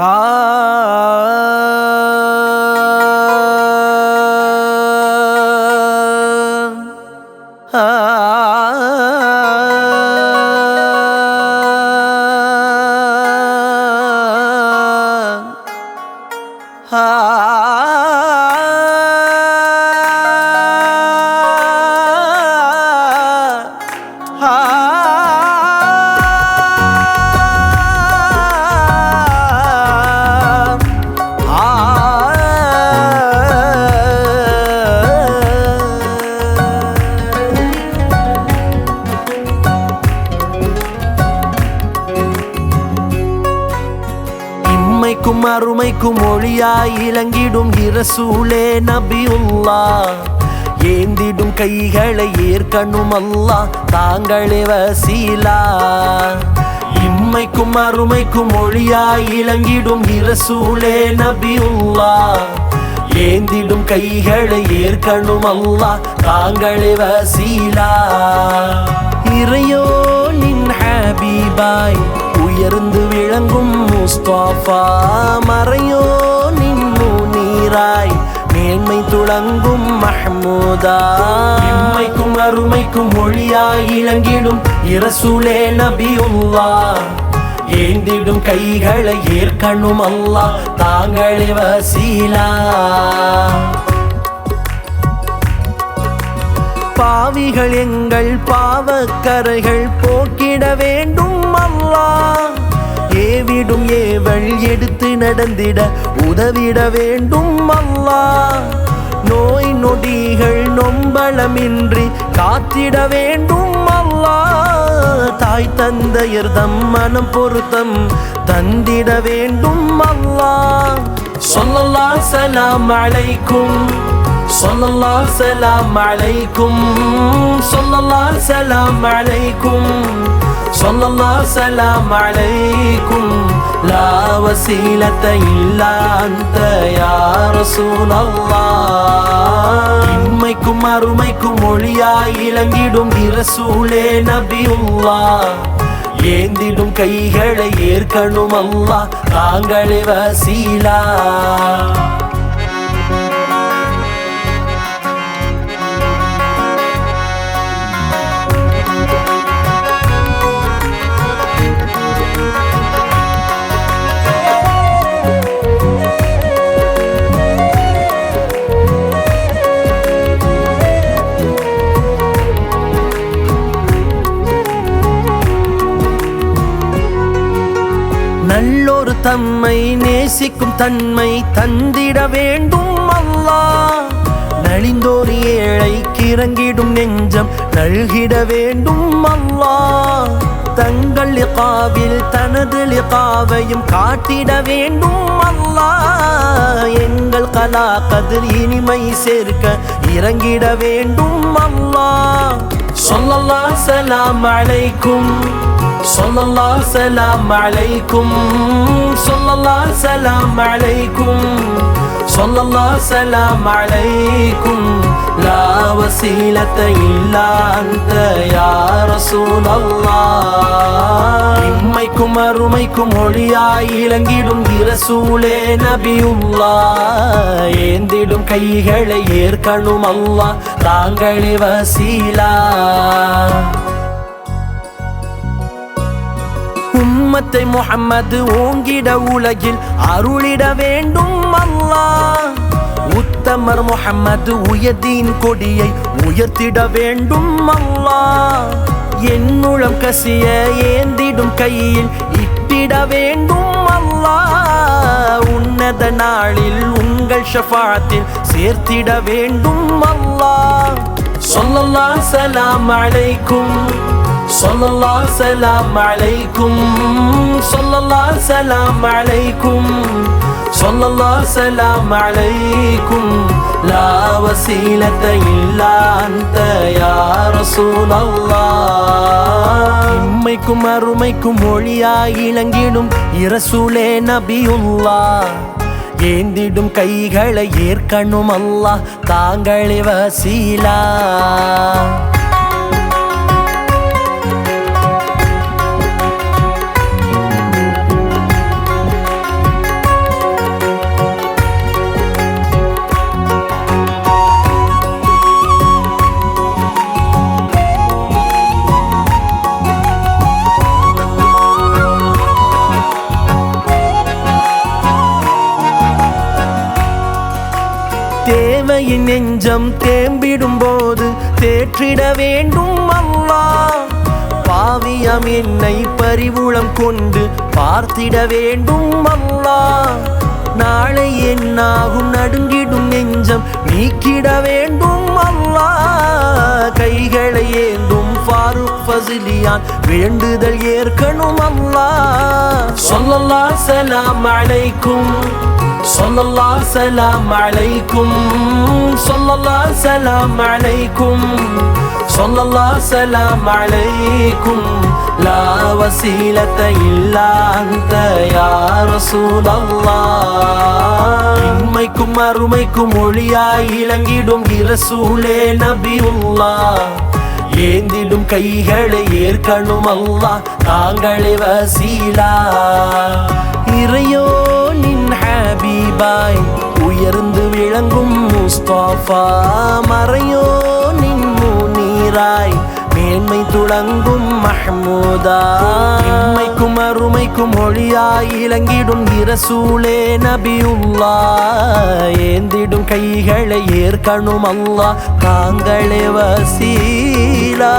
ah. ah. ah. இம்மைக்கும் அருமைக்கும் ஒளியாய் இலங்கிடும் இரசூலே நபி உல்லா ஏந்திடும் கைகளை ஏற்கணும் அல்லா தாங்களே வசீலா. இம்மைக்கும் அருமைக்கும் ஒளியாய் இலங்கிடும் இரசூலே நபி உல்லா ஏந்திடும் கைகளை ஏற்கணும் அல்லா தாங்களே வசீலா. முஸ்தாஃபா மறையோ நின்னு நீராய். மேன்மை துளங்கும் மஹ்மூதா. இம்மைக்கும் அருமைக்கும் மொழியாய் இளங்கிடும் இரசூலே நபியுல்லா ஏந்திடும் கைகளை ஏற்கணும் அல்லா தாங்களே வசீலா. பாவிகள் எங்கள் பாவக்கரைகள் போக்கிட வேண்டும் அல்லா. ஏவிடும் ஏவல் எடுத்து நடந்திட உதவிட வேண்டும் அல்லா. நோய் நொடிகள் நொம்பளமின்றி காத்திட வேண்டும் அல்லா. தாய் தந்தையர் தம் மனம் பொருத்தம் தந்திட வேண்டும் அல்லா. சொல்லல்லா சலாம் அழைக்கும் சொல்லல்லா சலாம் அழைக்கும் சொல்லல்லா சலாம் அழைக்கும் சொல்லல்லா சலாம் அலைக்கும் லா வசீலத்த இல்லா அந்த யா ரசூலல்லாஹ். இம்மைக்கும் அருமைக்கும் மொழியாய் இளங்கிடும் இரசூலே நபியுல்லா ஏந்திடும் கைகளை ஏற்கணும் அல்லா தாங்களே வசீலா. தம்மை நேசிக்கும் தன்மை தந்திட வேண்டும் அல்லா. நலிந்தோர் ஏழை கிறங்கிடும் நெஞ்சம் நல்கிட வேண்டும் அல்லா. தங்கள் லிகாவில் தனது லிகாவையும் காட்டிட வேண்டும் அல்லா. எங்கள் கலா கதிர் இனிமை சேர்க்க இறங்கிட வேண்டும் அல்லா. சொல்லல்லா சலாம் அழைக்கும் சொல்லல்லா சலாம் அலைக்கும் சொல்லல்லா சலாம் அலைக்கும் சொல்லல்லா சலாம் அலைக்கும் லா வசீலத்த இல்லா அந்த யா ரசூலல்லாஹ் இம்மைக்கும் அருமைக்கும் ஒளியாய் இளங்கிடும் இரசூலே நபியுல்லா ஏந்திடும் கைகளை ஏற்கணும் அல்லா தாங்களே வசீலா உம்மத்தை முகம்மது ஓங்கிட உலகில் அருளிட வேண்டும் அல்லாஹ் உத்தமர் முகம்மது உயர்தீன் கொடியை உயர்த்திட வேண்டும் அல்லாஹ் என்னுளம் கசிய ஏந்திடும் கையில் இட்டிட வேண்டும் அல்லாஹ் உன்னத நாளில் உங்கள் ஷஃபாத்தில் சேர்த்திட வேண்டும் அல்லாஹ் சொல்லலாம் சலாம் அழைக்கும் சொல்லல்லா சலாம் அலைக்கும் சொல்லல்லா சலாம் அலைக்கும் சொல்லல்லா சலாம் அலைக்கும் லா வசீலத்த இல்லா அந்த யா ரசூலல்லாஹ். இம்மைக்கும் அருமைக்கும் மொழியாய் இளங்கிடும் இரசூலே நபியுல்லா ஏந்திடும் கைகளை ஏற்கணும் அல்லாஹ். தாங்களே வசீலா. நெஞ்சம் தேம்பிடும் போது தேற்றிட வேண்டும் அல்லாஹ் பாவியம் என்னை பரிவுளம் கொண்டு பார்த்திட வேண்டும் அல்லாஹ் நாளை என்னாகும் நடுங்கிடும் நெஞ்சம் நீக்கிட வேண்டும் அல்லாஹ் கைகளை ஏந்தும் ஃபாரூக் ஃபசிலியான் வேண்டுதல் ஏற்கணும் அல்லாஹ் சொல்லல்லா சலாம் அலைக்கும். சொல்லல்லா சலாம் அலைக்கும் சொல்லல்லா சலாம் அலைக்கும் சொல்லல்லா சலாம் அலைக்கும் லா வசீலத்த இல்லா அந்த யா ரசூலல்லாஹ் இம்மைக்கும் அருமைக்கும் ஒளியாய் இளங்கிடும் இரசூலே நபியுல்லாஹ். ஏந்திடும் கைகளை ஏற்கணும் அல்லாஹ். தாங்களே வசீலா. இறையோ நின் ஹபீபாய் உயர்ந்து விளங்கும் முஸ்தாஃபா மறையோ நின் முனீராய் மேன்மை துளங்கும் மஹ்மூதா. இம்மைக்கும் அருமைக்கும் மொழியாய் இலங்கிடும் இரசூலே நபியுல்லா ஏந்திடும் கைகளை ஏற்கணும் அல்லா தாங்களே வசீலா.